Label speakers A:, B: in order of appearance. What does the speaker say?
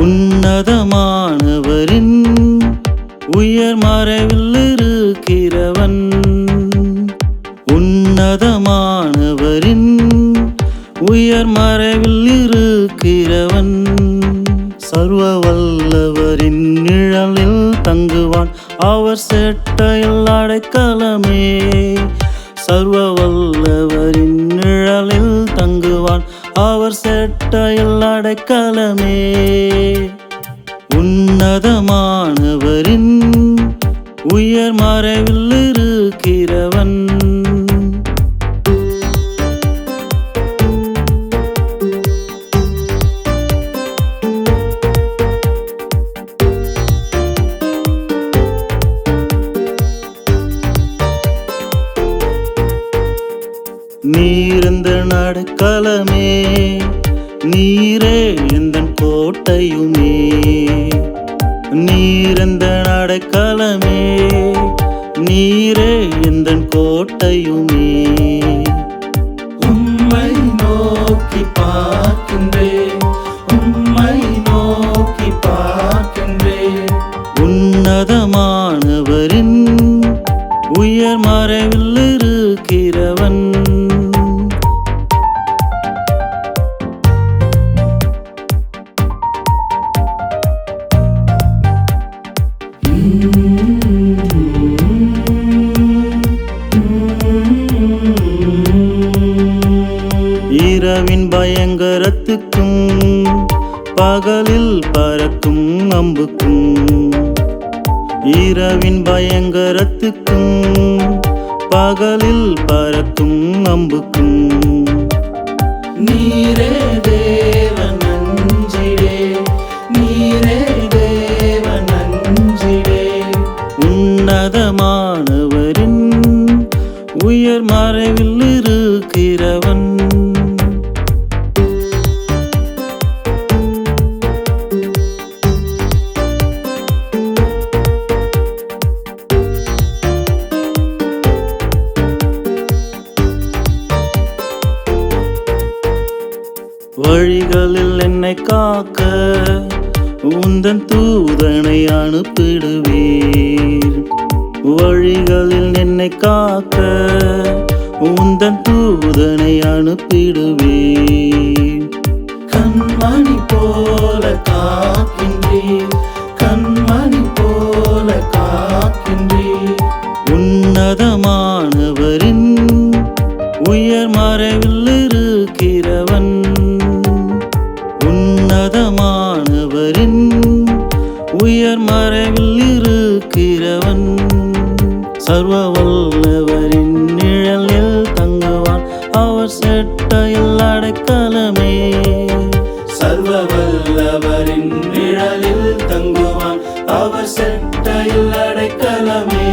A: உன்னதமானவரின் உயர் மறைவில் இருக்கிறவன் உன்னதமானவரின் உயர் மறைவில் இருக்கிறவன் சர்வ வல்லவரின் நிழலில் தங்குவான். அவர் செட்டையில் அடைக்கலமே. சர்வ வல்லவரின் நிழலில் தங்குவான் அவர் செட்டையில் அடைக்கலமே. உன்னதமானவரின் நீர்ந்த நடுக்கலமே நீரே எந்தன் கோட்டையுமே. நீரந்த நடுக்கலமே நீரே எந்தன் கோட்டையுமே. உம்மை நோக்கி பார்க்கின்றேன் உம்மை நோக்கி பார்க்கின்றேன். உன்னதமானவரின் உயர் மறைவில் இருக்கிறவன் இரவின் பயங்கரத்துக்கும் பகலில் பறக்கும் அம்புக்கும். இரவின் பயங்கரத்துக்கும் பகலில் பறக்கும் அம்புக்கும். நீரே தேவன் நஞ்சிடே நீரே தேவன் நஞ்சிடே. உன்னதமானவரின் உயர் மறைவில் இருக்கிறவன். வழிகளில் என்னை காக்க உந்தன் தூதனை அனுப்பிடுவீர். வழிகளில் என்னை காக்க உந்தன் தூதனை அனுப்பிடுவீர். கண்மணி போல காக்கின்றீர். கண்மணி போல காக்கின்றீர். உன்னதமானவரின் உயர் மறைவில் இருக்கிறவன் இருக்கிறவன். சர்வ வல்லவரின் நிழலில் தங்குவான். அவர் செட்டையில் அடைக்கலமே. சர்வ வல்லவரின் நிழலில் தங்குவான். அவர் செட்டையில் அடைக்கலமே.